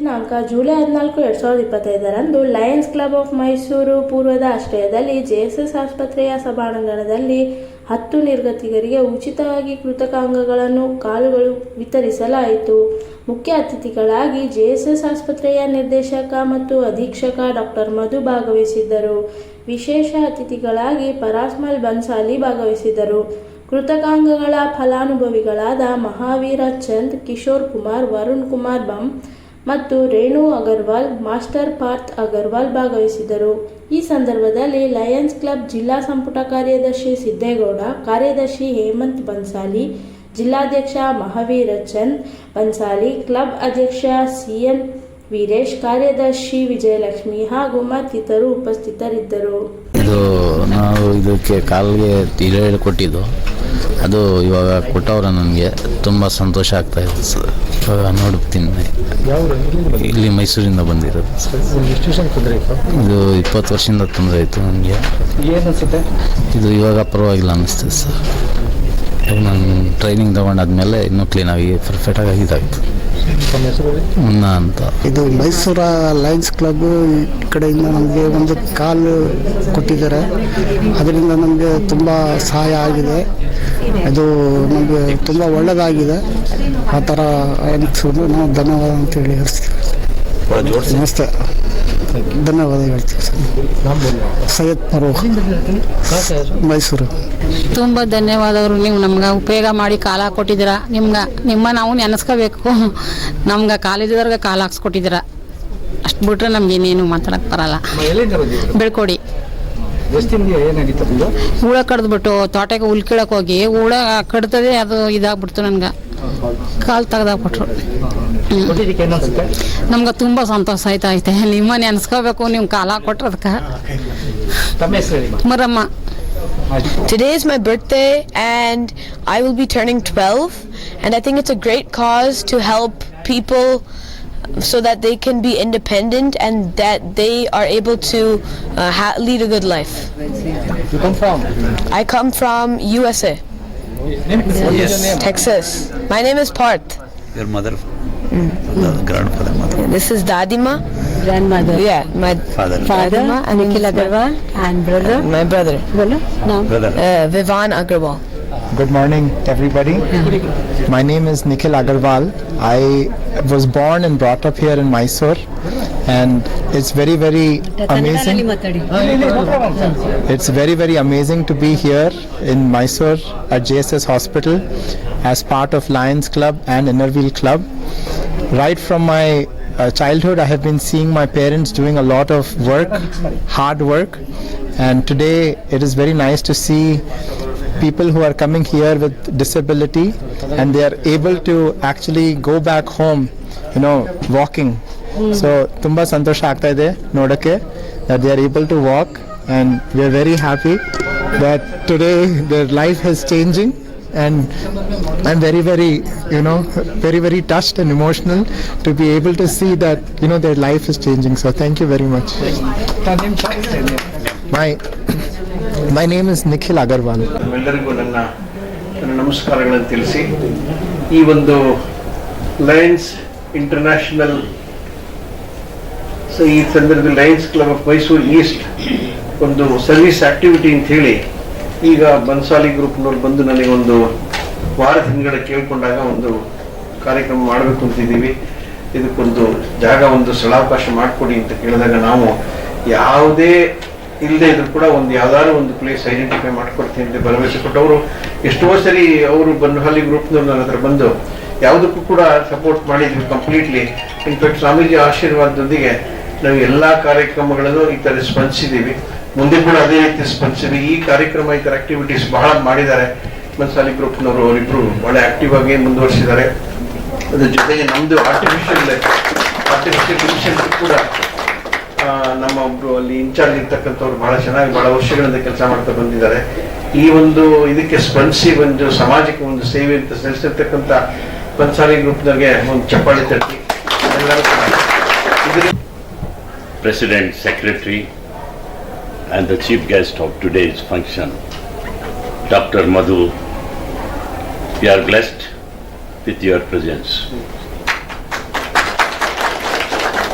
ದಿನಾಂಕ ಜುಲೈ ಹದಿನಾಲ್ಕು, ಎರಡು ಸಾವಿರದ ಇಪ್ಪತ್ತೈದರಂದು ಲಯನ್ಸ್ ಕ್ಲಬ್ ಆಫ್ ಮೈಸೂರು ಪೂರ್ವದ ಆಶ್ರಯದಲ್ಲಿ ಜೆಎಸ್ಎಸ್ ಆಸ್ಪತ್ರೆಯ ಸಭಾಂಗಣದಲ್ಲಿ ಹತ್ತು ನಿರ್ಗತಿಗರಿಗೆ ಉಚಿತವಾಗಿ ಕೃತಕ ಅಂಗಗಳನ್ನು ಕಾಲುಗಳು ವಿತರಿಸಲಾಯಿತು. ಮುಖ್ಯ ಅತಿಥಿಗಳಾಗಿ ಜೆಎಸ್ಎಸ್ ಆಸ್ಪತ್ರೆಯ ನಿರ್ದೇಶಕ ಮತ್ತು ಅಧೀಕ್ಷಕ ಡಾಕ್ಟರ್ ಮಧು ಭಾಗವಹಿಸಿದ್ದರು. ವಿಶೇಷ ಅತಿಥಿಗಳಾಗಿ ಪರಾಸ್ಮಲ್ ಬನ್ಸಾಲಿ ಭಾಗವಹಿಸಿದ್ದರು. ಕೃತಕಾಂಗಗಳ ಫಲಾನುಭವಿಗಳಾದ ಮಹಾವೀರ ಚಂದ್, ಕಿಶೋರ್ ಕುಮಾರ್, ವರುಣ್ ಕುಮಾರ್ ಬಂ ಮತ್ತು ರೇಣು ಅಗರ್ವಾಲ್, ಮಾಸ್ಟರ್ ಪಾರ್ಥ್ ಅಗರ್ವಾಲ್ ಭಾಗವಹಿಸಿದರು ಈ ಸಂದರ್ಭದಲ್ಲಿ ಲಯನ್ಸ್ ಕ್ಲಬ್ ಜಿಲ್ಲಾ ಸಂಪುಟ ಕಾರ್ಯದರ್ಶಿ ಸಿದ್ದೇಗೌಡ, ಕಾರ್ಯದರ್ಶಿ ಹೇಮಂತ್ ಬನ್ಸಾಲಿ, ಜಿಲ್ಲಾಧ್ಯಕ್ಷ ಮಹಾವೀರ ಚಂದ್ ಬನ್ಸಾಲಿ, ಕ್ಲಬ್ ಅಧ್ಯಕ್ಷ ಸಿ ಎನ್ ವೀರೇಶ್, ಕಾರ್ಯದರ್ಶಿ ವಿಜಯಲಕ್ಷ್ಮಿ ಹಾಗೂ ಮತ್ತಿತರು ಉಪಸ್ಥಿತರಿದ್ದರು. ಇದು ನಾವು ಇದಕ್ಕೆ ಕಾಲ್ಗೆ ಕೊಟ್ಟಿದ್ದು. ಅದು ಇವಾಗ ಕೊಟ್ಟವ್ರ ನನಗೆ. ತುಂಬ ಸಂತೋಷ ಆಗ್ತಾ ಇದೆ. ಸರ್ ನೋಡ್ತೀನಿ ಇಲ್ಲಿ ಮೈಸೂರಿಂದ ಬಂದಿರೋದು. ಇದು ಇಪ್ಪತ್ತು ವರ್ಷದಿಂದ ತೊಂದರೆ ಆಯಿತು ನನಗೆ. ಇದು ಇವಾಗ ಪರವಾಗಿಲ್ಲ ಅನ್ನಿಸ್ತದೆ ಸರ್. ನಾನು ಟ್ರೈನಿಂಗ್ ತೊಗೊಂಡಾದ್ಮೇಲೆ ಇನ್ನೂ ಕ್ಲೀನಾಗಿ ಪರ್ಫೆಕ್ಟಾಗಿ ಇದಾಗ್ತದೆ ತಮ್ಮ ಹೆಸರು ಮುನ್ನ ಅಂತ. ಇದು ಮೈಸೂರ ಲಯನ್ಸ್ ಕ್ಲಬ್ ಈ ಕಡೆಯಿಂದ ನಮಗೆ ಒಂದು ಕಾಲು ಕೊಟ್ಟಿದ್ದಾರೆ. ಅದರಿಂದ ನಮಗೆ ತುಂಬ ಸಹಾಯ ಆಗಿದೆ. ಇದು ನಮಗೆ ತುಂಬ ಒಳ್ಳೆಯದಾಗಿದೆ ಆ ಥರ ಅಂತ ನಾವು ಧನ್ಯವಾದ ಅಂತೇಳಿ ಹೇಳ್ತೀವಿ. ನಮಸ್ತೆ. ಧನ್ಯವಾದ ಹೇಳ್ತೀವಿ ಸರ್. ಸೈಯದ್ ಫರೂಕ್, ಮೈಸೂರು. ತುಂಬ ಧನ್ಯವಾದಗಳು. ನೀವು ನಮ್ಗೆ ಉಪಯೋಗ ಮಾಡಿ ಕಾಲ ಕೊಟ್ಟಿದ್ದೀರ. ನಿಮ್ಗೆ, ನಿಮ್ಮ ನಾವು ನೆನೆಸ್ಕೋಬೇಕು. ನಮ್ಗೆ ಕಾಲೇಜದವ್ರಿಗೆ ಕಾಲ ಹಾಕ್ಸ್ಕೊಟ್ಟಿದ್ದೀರ. ಅಷ್ಟು ಬಿಟ್ರೆ ನಮ್ಗೆ ಇನ್ನೇನು ಮಾತಾಡಕ್ಕೆ ಬರಲ್ಲ. ಬೆಳ್ಕೊಡಿ. ಹುಳ ಕಡ್ದ್ಬಿಟ್ಟು ತೋಟಕ್ಕೆ ಹುಲ್ ಕೀಳಕ್ಕೆ ಹೋಗಿ, ಹುಳ ಕಡ್ತದೆ, ಅದು ಇದಾಗ್ಬಿಡ್ತು ನನ್ಗೆ. ಕಾಲು ತೆಗ್ದಾಕ್ಬಿಟ್ರು ಕೊಟ್ಟಿದ್ದಕ್ಕೆ ಏನು ಅನ್ಸುತ್ತೆ ನಮ್ಗೆ ತುಂಬ ಸಂತೋಷ ಆಯ್ತಾ ಐತೆ ನಿಮ್ಮ ನೆನೆಸ್ಕೋಬೇಕು ನೀವು ಕಾಲ ಕೊಟ್ರದಕ್ಕೆ ತಮ್ಮ ಹೆಸರು ಹೇಳಿ Maramma Today is my birthday and I will be turning 12 and I think it's a great cause to help people so that they can be independent and that they are able to uh, ha- lead a good life. You come from I come from USA, yes. Texas. My name is Parth. your mother grandfather mother. This is Dadima. grandmother. Yeah, my father. Father. Dadima and Nikhil Agarwal. And brother? My brother, no. Brother. Uh, Vivan Agarwal. Good morning, everybody. My name is Nikhil Agarwal. I was born and brought up here in Mysore, and it's very, very amazing. It's very, very amazing to be here in Mysore at JSS Hospital as part of Lions Club and Innerville Club Right from my uh, childhood, I have been seeing my parents doing a lot of work, hard work, and today it is very nice to see people who are coming here with disability and they are able to actually go back home, you know, walking. So ತುಂಬಾ ಸಂತೋಷ ಆಗ್ತಾ ಇದೆ ನೋಡಕ್ಕೆ that they are able to walk and we are very happy that today their life is changing And I'm very very you know very very touched and emotional to be able to see that you know their life is changing so thank you very much my my name is Nikhil Agarwal ಎಲ್ಲರಿಗೂ ನನ್ನ ನನ್ನ ನಮಸ್ಕಾರಗಳನ್ನು ತಿಳಿಸಿ ಈ ಒಂದು Lions international so ಈ ಸಂದರ್ಭದಲ್ಲಿ Lions Club of Mysuru East ಒಂದು ಸರ್ವಿಸ್ ಆಕ್ಟಿವಿಟಿ ಅಂತ ಹೇಳಿ ಈಗ ಬನ್ಸಾಲಿ ಗ್ರೂಪ್ನವ್ರು ಬಂದು ನನಗೆ ಒಂದು ವಾರ ಹಿಂದ್ಗಡೆ ಕೇಳಿಕೊಂಡಾಗ ಒಂದು ಕಾರ್ಯಕ್ರಮ ಮಾಡಬೇಕು ಅಂತಿದ್ದೀವಿ. ಇದಕ್ಕೊಂದು ಜಾಗ, ಒಂದು ಸ್ಥಳಾವಕಾಶ ಮಾಡಿಕೊಡಿ ಅಂತ ಕೇಳಿದಾಗ ನಾವು ಯಾವುದೇ ಇಲ್ಲದೆ ಇದ್ರು ಕೂಡ ಒಂದು ಯಾವ್ದಾದ್ರು ಒಂದು ಪ್ಲೇಸ್ ಐಡೆಂಟಿಫೈ ಮಾಡ್ಕೊಡ್ತೀನಿ ಅಂತ ಭರವಸೆ ಕೊಟ್ಟವರು ಎಷ್ಟೋ ಸರಿ ಅವರು ಬನ್ಹಳ್ಳಿ ಗ್ರೂಪ್ನವ್ರು ನನ್ನ ಹತ್ರ ಬಂದು ಯಾವುದಕ್ಕೂ ಕೂಡ ಸಪೋರ್ಟ್ ಮಾಡಿದ್ವಿ ಕಂಪ್ಲೀಟ್ಲಿ ಇನ್ಫ್ಯಾಕ್ಟ್ ಸ್ವಾಮೀಜಿ ಆಶೀರ್ವಾದದೊಂದಿಗೆ ನಾವು ಎಲ್ಲ ಕಾರ್ಯಕ್ರಮಗಳನ್ನು ಈ ಥರ ಸ್ಪಂದಿಸಿದ್ದೀವಿ. ಮುಂದೆ ಕೂಡ ಅದೇ ರೀತಿ ಸ್ಪಂದಿಸಿದ್ವಿ ಈ ಕಾರ್ಯಕ್ರಮ ಈ ಥರ ಆಕ್ಟಿವಿಟೀಸ್ ಬಹಳ ಮಾಡಿದ್ದಾರೆ. ಮನ್ಸಾಲಿ ಗ್ರೂಪ್ನವರು ಅವರಿಬ್ರು ಬಹಳ ಆಕ್ಟಿವ್ ಆಗಿ ಮುಂದುವರಿಸಿದ್ದಾರೆ. ಅದ್ರ ಜೊತೆಗೆ ನಮ್ದು ಆರ್ಟಿಫಿಷಿಯಲ್ ಆರ್ಟಿಫಿಷಿಯಲ್ ಕೂಡ ನಮ್ಮ ಒಬ್ರು ಅಲ್ಲಿ ಇನ್ಚಾರ್ಜ್ ಇರ್ತಕ್ಕಂಥವ್ರು ಬಹಳ ಚೆನ್ನಾಗಿ ಬಹಳ ವರ್ಷಗಳಿಂದ ಕೆಲಸ ಮಾಡ್ತಾ ಬಂದಿದ್ದಾರೆ. ಈ ಒಂದು ಇದಕ್ಕೆ ಸ್ಪಂದಿಸಿ ಒಂದು ಸಮಾಜಕ್ಕೆ ಒಂದು ಸೇವೆ ಅಂತ ಸಲ್ಲಿಸಿರ್ತಕ್ಕಂಥ ಪಂಚಾಲಿ ಗ್ರೂಪ್ನವ್ರಿಗೆ ಒಂದು ಚಪ್ಪಾಳೆ ತಟ್ಟಿ. ಎಲ್ಲರೂ President, Secretary, and the chief guest of today's function. Dr. Madhu, we are blessed with your presence.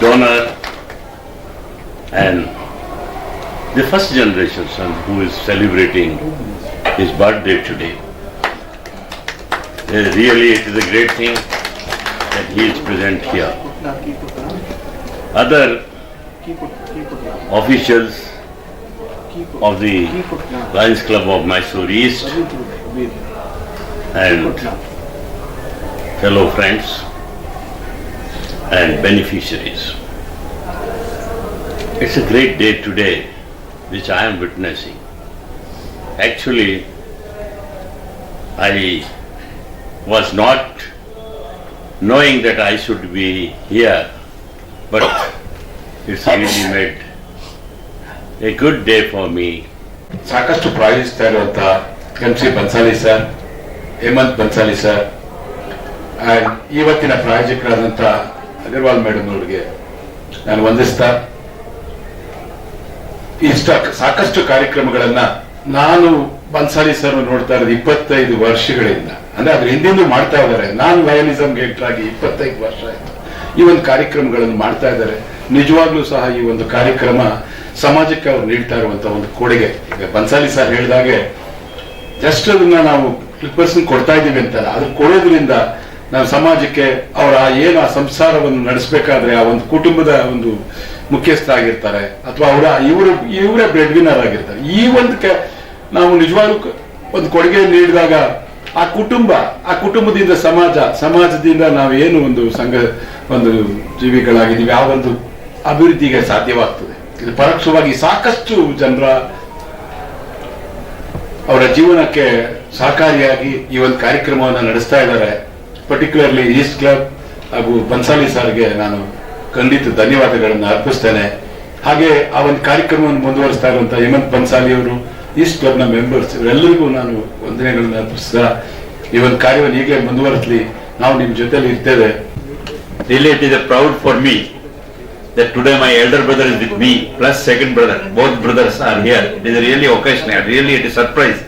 Donor and the first generation son who is celebrating his birthday today. Uh, Really, it is a great thing that he is present here. Other officials of the Lions Club of Mysore East and fellow friends and beneficiaries. It's a great day today which I am witnessing. Actually, I was not knowing that I should be here, but it's really made a good day for me ಸಾಕಷ್ಟು ಪ್ರಾಯೋಜಿಸ್ತಾ ಇರುವಂತ M C Bansali sir Hemant Bansali sir and ಇವತ್ತಿನ ಪ್ರಾಯೋಜಕರಾದಂಥ Agarwal madam ಅವರಿಗೆ ನಾನು ವಂದಿಸ್ತಾ ಇಷ್ಟ ಸಾಕಷ್ಟು ಕಾರ್ಯಕ್ರಮಗಳನ್ನ ನಾನು ಬನ್ಸಾಲಿ ಸರ್ ನೋಡ್ತಾ ಇರೋದು ಇಪ್ಪತ್ತೈದು ವರ್ಷಗಳಿಂದ. ಅಂದ್ರೆ ಅದ್ರ ಹಿಂದಿಂದು ಮಾಡ್ತಾ ಇದ್ದಾರೆ. ನಾನ್ ಲಯನಿಸಮ್ ಆಗಿ ಇಪ್ಪತ್ತೈದು ವರ್ಷ ಆಯ್ತು. ಈ ಒಂದು ಕಾರ್ಯಕ್ರಮಗಳನ್ನು ಮಾಡ್ತಾ ಇದ್ದಾರೆ. ನಿಜವಾಗ್ಲೂ ಸಹ ಈ ಒಂದು ಕಾರ್ಯಕ್ರಮ ಸಮಾಜಕ್ಕೆ ಅವ್ರು ನೀಡ್ತಾ ಇರುವಂತ ಒಂದು ಕೊಡುಗೆ. ಈಗ ಬನ್ಸಾಲಿ ಸರ್ ಹೇಳಿದಾಗೆ, ಜಸ್ಟ್ ಅದನ್ನ ನಾವು ಪರ್ಸನ್ ಕೊಡ್ತಾ ಇದ್ದೀವಿ ಅಂತಲ್ಲ, ಅದು ಕೊಡೋದ್ರಿಂದ ನಾವು ಸಮಾಜಕ್ಕೆ ಅವರ ಏನು ಆ ಸಂಸಾರವನ್ನು ನಡೆಸಬೇಕಾದ್ರೆ ಆ ಒಂದು ಕುಟುಂಬದ ಒಂದು ಮುಖ್ಯಸ್ಥ ಆಗಿರ್ತಾರೆ, ಅಥವಾ ಅವರ ಇವರು, ಇವರೇ ಬ್ರೆಡ್ ವಿನ್ನರ್ ಆಗಿರ್ತಾರೆ. ಈ ಒಂದು ನಾವು ನಿಜವಾಗ್ಲೂ ಒಂದು ಕೊಡುಗೆ ನೀಡಿದಾಗ ಆ ಕುಟುಂಬ, ಆ ಕುಟುಂಬದಿಂದ ಸಮಾಜ, ಸಮಾಜದಿಂದ ನಾವು ಏನು ಒಂದು ಸಂಘ, ಒಂದು ಜೀವಿಗಳಾಗಿದ್ದೀವಿ, ಆ ಒಂದು ಅಭಿವೃದ್ಧಿಗೆ ಸಾಧ್ಯವಾಗ್ತದೆ. ಇದು ಪರೋಕ್ಷವಾಗಿ ಸಾಕಷ್ಟು ಜನರ ಅವರ ಜೀವನಕ್ಕೆ ಸಹಕಾರಿಯಾಗಿ ಈ ಒಂದು ಕಾರ್ಯಕ್ರಮವನ್ನು ನಡೆಸ್ತಾ ಇದ್ದಾರೆ. ಪರ್ಟಿಕ್ಯುಲರ್ಲಿ ಈಸ್ಟ್ ಕ್ಲಬ್ ಹಾಗೂ ಬನ್ಸಾಲಿ ಸಾರ್ಗೆ ನಾನು ಖಂಡಿತ ಧನ್ಯವಾದಗಳನ್ನು ಅರ್ಪಿಸ್ತೇನೆ. ಹಾಗೆ ಆ ಒಂದು ಕಾರ್ಯಕ್ರಮವನ್ನು ಮುಂದುವರಿಸ್ತಾ ಇರುವಂತಹ ಹೇಮಂತ್ ಬನ್ಸಾಲಿ ಅವರು ಈಸ್ಟ್ ಕ್ಲಬ್ನ ಮೆಂಬರ್ಸ್ ಇವರೆಲ್ಲರಿಗೂ ನಾನು ವಂದನೆಗಳನ್ನು ಅರ್ಪಿಸ್ತಾ ಈ ಒಂದು ಕಾರ್ಯವನ್ನು ಹೀಗೆ ಮುಂದುವರಿಸಲಿ. ನಾವು ನಿಮ್ಮ ಜೊತೆಲಿ ಇರ್ತೇವೆ. Delight is proud for me that today my elder brother is with me, plus second brother. Both brothers are here. It is really occasional. Really, it is surprise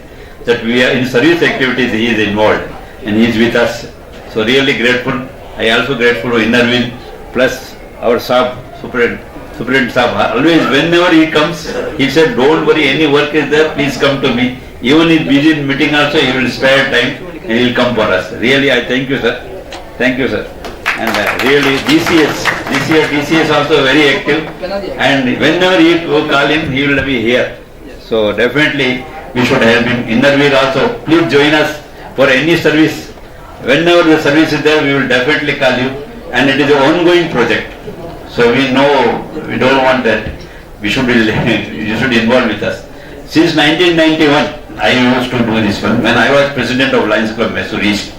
that we are in service activities. He is involved and he is with us. So really grateful. I also grateful to Innerville plus our sub superintendent. Superintendent. Always, whenever he comes, he said, "Don't worry, any work is there. Please come to me." Even if busy in meeting also, he will spare time and he will come for us. Really, I thank you, sir. Thank you, sir. And uh, really, DCS, this year DCS also very active. And whenever you call him, he will be here. So definitely, we should help him. Innerville also, please join us for any service. Whenever the service is there, we will definitely call you. And it is an ongoing project. So we know, we don't want that. We should be, you should involve with us. Since 1991, I used to do this one. When I was president of Lions Club Mysore East,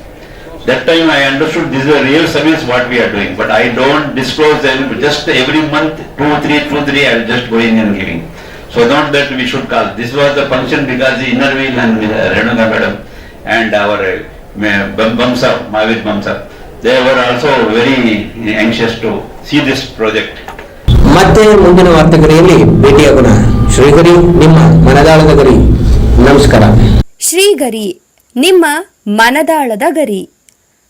that time I understood this is a real service what we are doing, but I don't disclose them, just every month, two, three, two, three, I will just going and giving. So not that we should call, this was the function because the inner wheel and uh, Renuga madam and our uh, Bamsa, Mavid Bamsa, they were also very anxious to see this project. ಮತ್ತೆ ಮುಂದಿನ ವಾರ್ತೆಗರಿಯಲ್ಲಿ ಭೇಟಿಯಾಗೋಣ ಶ್ರೀಗರಿ ನಿಮ್ಮ ಮನದಾಳದ ಗರಿ ನಮಸ್ಕಾರ ಶ್ರೀಗರಿ ನಿಮ್ಮ ಮನದಾಳದ ಗರಿ